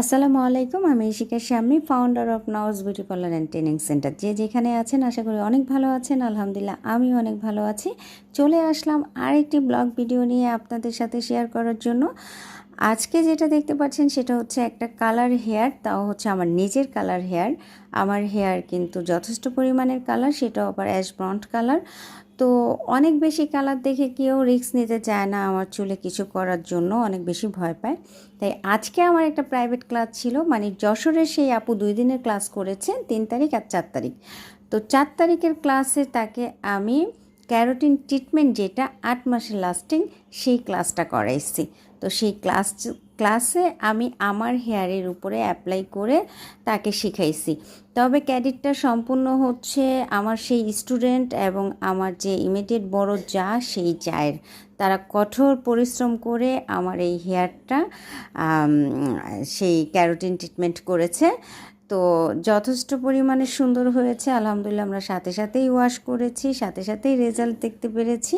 আসসালামু আলাইকুম, আমি Ishika Shyami founder of Nawaz beauty parlour and training centre যে যেখানে আছেন, আশা করি অনেক ভালো আছেন, আলহামদুলিল্লাহ, আমিও অনেক ভালো আছি। চলে আসলাম আরেকটি ব্লগ ভিডিও নিয়ে আপনাদের সাথে শেয়ার করার জন্য। আজকে যেটা দেখতে পাচ্ছেন সেটা হচ্ছে একটা কালার হেয়ার, তাও হচ্ছে আমার নিজের কালার হেয়ার। আমার হেয়ার কিন্তু যথেষ্ট পরিমাণের কালার, সেটাও আবার অ্যাশ ব্রন্ড কালার। তো অনেক বেশি কালার দেখে কেউ রিস্ক নিতে চায় না আমার চুলে কিছু করার জন্য, অনেক বেশি ভয় পায়। তাই আজকে আমার একটা প্রাইভেট ক্লাস ছিল মানে যশোরের সেই আপু দুই দিনের ক্লাস করেছে, তিন তারিখ আর চার তারিখ। তো চার তারিখের ক্লাসে তাকে আমি ক্যারোটিন ট্রিটমেন্ট যেটা আট মাসের লাস্টিং, সেই ক্লাসটা করাইছি। তো সেই ক্লাস, ক্লাসে আমি আমার হেয়ারের উপরে অ্যাপ্লাই করে তাকে শিখাইছি। তবে ক্যাডিটটা সম্পূর্ণ হচ্ছে আমার সেই স্টুডেন্ট এবং আমার যে ইমিডিয়েট বড় যা, সেই চায়ের তারা কঠোর পরিশ্রম করে আমার এই হেয়ারটা সেই ক্যারোটিন ট্রিটমেন্ট করেছে। তো যথেষ্ট পরিমাণে সুন্দর হয়েছে। আলহামদুলিল্লাহ আমরা সাথে সাথেই ওয়াশ করেছি, সাথে সাথেই রেজাল্ট দেখতে পেরেছি।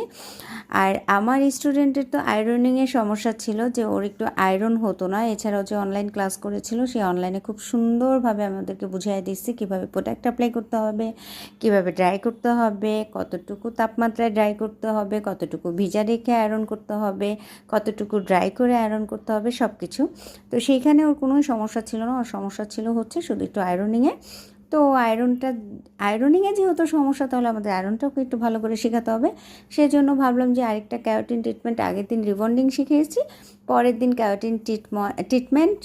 আর আমার স্টুডেন্টের তো আয়রনিংয়ের সমস্যা ছিল যে ওর একটু আয়রন হতো না। এছাড়াও যে অনলাইন ক্লাস করেছিল, সে অনলাইনে খুব সুন্দরভাবে আমাদেরকে বুঝিয়ে দিচ্ছে কীভাবে প্রোডাক্ট অ্যাপ্লাই করতে হবে, কীভাবে ড্রাই করতে হবে, কতটুকু তাপমাত্রায় ড্রাই করতে হবে, কতটুকু ভিজা রেখে আয়রন করতে হবে, কতটুকু ড্রাই করে আয়রন করতে হবে সব কিছু তো সেইখানে ওর কোনো সমস্যা ছিল না। ওর সমস্যা ছিল হচ্ছে শুধু একটু আয়রনিংয়ে তো আয়রনটা আয়রনিংয়ে যেহেতু সমস্যা, তাহলে আমাদের আয়রনটাকে একটু ভালো করে শেখাতে হবে। সেজন্য ভাবলাম যে আরেকটা ক্যারোটিন ট্রিটমেন্ট আগের দিন রিবন্ডিং শিখিয়েছি, পরের দিন ক্যারোটিন ট্রিটমেন্ট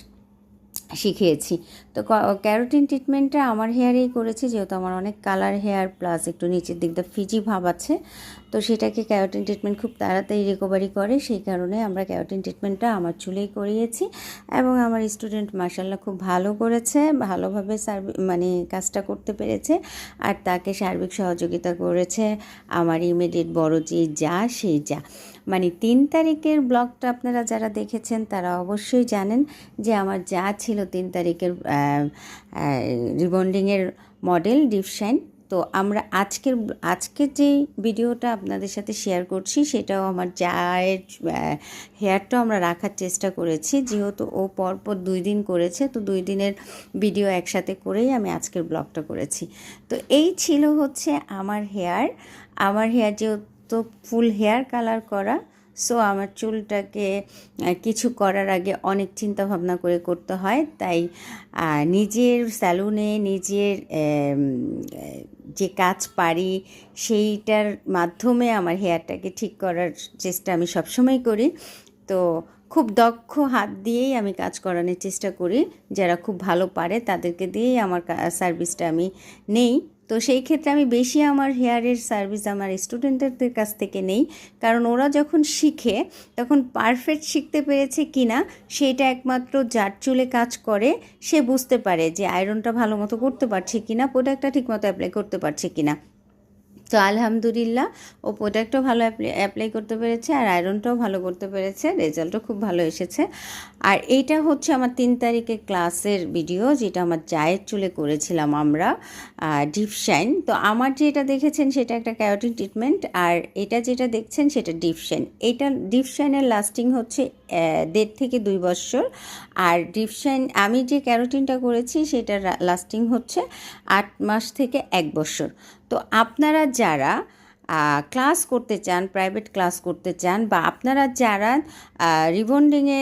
শিখিয়েছি। তো ক্যারোটিন ট্রিটমেন্টটা আমার হেয়ারেই করেছি, যেহেতু আমার অনেক কালার হেয়ার প্লাস একটু নিচের দিকটা ফিজি ভাব আছে। তো সেটাকে ক্যারোটিন ট্রিটমেন্ট খুব তাড়াতাড়ি রিকভারি করে, সেই কারণে আমরা ক্যারোটিন ট্রিটমেন্টটা আমার চুলেই করিয়েছি এবং আমার স্টুডেন্ট মার্শাল্লাহ খুব ভালো করেছে, ভালোভাবে সার্ভি মানে কাজটা করতে পেরেছে আর তাকে সার্বিক সহযোগিতা করেছে আমার ইমিডিয়েট বড় যে যা সেই যা। মানে তিন তারিখের ব্লগটা আপনারা যারা দেখেছেন তারা অবশ্যই জানেন যে আমার যা ছিল তিন তারিখের রিবন্ডিংয়ের মডেল ডিপশাইন তো আমরা আজকের আজকের যে ভিডিওটা আপনাদের সাথে শেয়ার করছি সেটাও আমার চায়ের হেয়ারটাও আমরা রাখার চেষ্টা করেছি। যেহেতু ও পরপর দুই দিন করেছে, তো দুই দিনের ভিডিও একসাথে করেই আমি আজকের ব্লগটা করেছি। তো এই ছিল হচ্ছে আমার হেয়ার আমার হেয়ার যেহেতু ফুল হেয়ার কালার করা সো আমার চুলটাকে কিছু করার আগে অনেক চিন্তা ভাবনা করে করতে হয়। তাই নিজের স্যালুনে নিজের যে কাজ পারি, সেইটার মাধ্যমে আমার হেয়ারটাকে ঠিক করার চেষ্টা আমি সবসময় করি। তো খুব দক্ষ হাত দিয়েই আমি কাজ করানোর চেষ্টা করি। যারা খুব ভালো পারে তাদেরকে দিয়েই আমার সার্ভিসটা আমি নেই। তো সেই ক্ষেত্রে আমি বেশি আমার হেয়ারের সার্ভিস আমার স্টুডেন্টদের কাছ থেকে নেই। কারণ ওরা যখন শিখে, তখন পারফেক্ট শিখতে পেরেছে কি না সেইটা একমাত্র যার চুলে কাজ করে, সে বুঝতে পারে যে আয়রনটা ভালো মতো করতে পারছে কি না প্রোডাক্টটা ঠিকমতো অ্যাপ্লাই করতে পারছে কি না তো আলহামদুলিল্লাহ, ও প্রোডাক্টও ভালো অ্যাপ্লাই করতে পেরেছে আর আয়রনটাও ভালো করতে পেরেছে রেজাল্টও খুব ভালো এসেছে। আর এইটা হচ্ছে আমার তিন তারিখে ক্লাসের ভিডিও যেটা আমার জায়ের চুলে করেছিলাম আমরা ডিপ শাইন তো আমার যেটা দেখেছেন সেটা একটা ক্যারোটিন ট্রিটমেন্ট আর এটা যেটা দেখছেন সেটা ডিপ শাইন এইটা ডিপ শাইনের লাস্টিং হচ্ছে দেড় থেকে দুই বছর। আর ডিপশাইন আমি যে ক্যারোটিনটা করেছি সেটা লাস্টিং হচ্ছে আট মাস থেকে এক বছর। তো আপনারা যারা ক্লাস করতে চান প্রাইভেট ক্লাস করতে চান বা আপনারা যারা রিবন্ডিংয়ে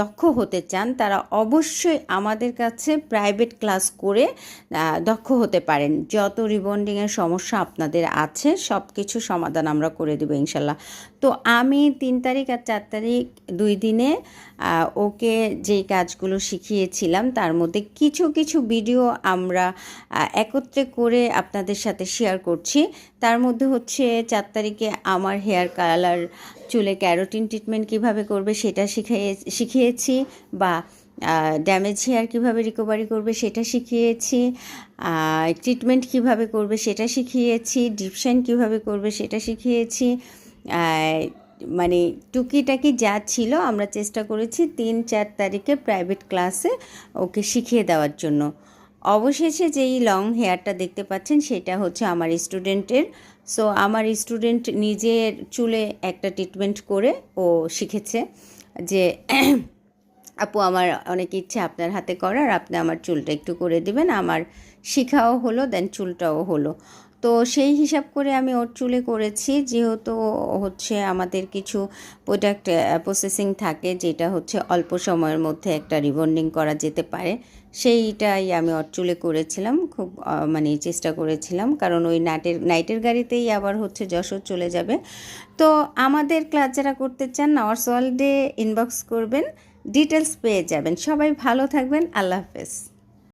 দক্ষ হতে চান, তারা অবশ্যই আমাদের কাছে প্রাইভেট ক্লাস করে দক্ষ হতে পারেন। যত রিবন্ডিংয়ের সমস্যা আপনাদের আছে সব কিছু সমাধান আমরা করে দেবো ইনশাল্লাহ। তো আমি তিন তারিখ আর চার তারিখ দুই দিনে ওকে যেই কাজগুলো শিখিয়েছিলাম, তার মধ্যে কিছু কিছু ভিডিও আমরা একত্রে করে আপনাদের সাথে শেয়ার করছি। তার মধ্যে হচ্ছে চার তারিখে আমার হেয়ার কালার, চুলে ক্যারোটিন ট্রিটমেন্ট কীভাবে করবে সেটা শিখিয়ে শিখিয়েছি বা ড্যামেজ হেয়ার কীভাবে রিকভারি করবে সেটা শিখিয়েছি ট্রিটমেন্ট কীভাবে করবে সেটা শিখিয়েছি ডিপশাইন কীভাবে করবে সেটা শিখিয়েছি মানে টুকিটাকি যা ছিল আমরা চেষ্টা করেছি তিন চার তারিখে প্রাইভেট ক্লাসে ওকে শিখিয়ে দেওয়ার জন্য। অবশেষে যেই লং হেয়ারটা দেখতে পাচ্ছেন, সেটা হচ্ছে আমার স্টুডেন্টের সো আমার স্টুডেন্ট নিজের চুলে একটা ট্রিটমেন্ট করে ও শিখেছে যে, আপু, আমার অনেক ইচ্ছে আপনার হাতে করার, আপনি আমার চুলটা একটু করে দিবেন। আমার শিখাও হলো দেন চুলটাও হলো। তো সেই হিসাব করে আমি ওর চুলে করেছি। যেহেতু হচ্ছে আমাদের কিছু প্রোডাক্ট প্রসেসিং থাকে যেটা হচ্ছে অল্প সময়ের মধ্যে একটা রিবন্ডিং করা যেতে পারে, সেইটাই আমি ওর চুলে করেছিলাম। খুব মানে চেষ্টা করেছিলাম, কারণ ওই নাটের, নাইটের গাড়িতেই আবার হচ্ছে যশোর চলে যাবে। তো আমাদের ক্লাস যারা করতে চান আওয়ার্স ওয়ার্ল্ডে ইনবক্স করবেন ডিটেলস পেয়ে যাবেন। সবাই ভালো থাকবেন, আল্লাহ হাফেজ।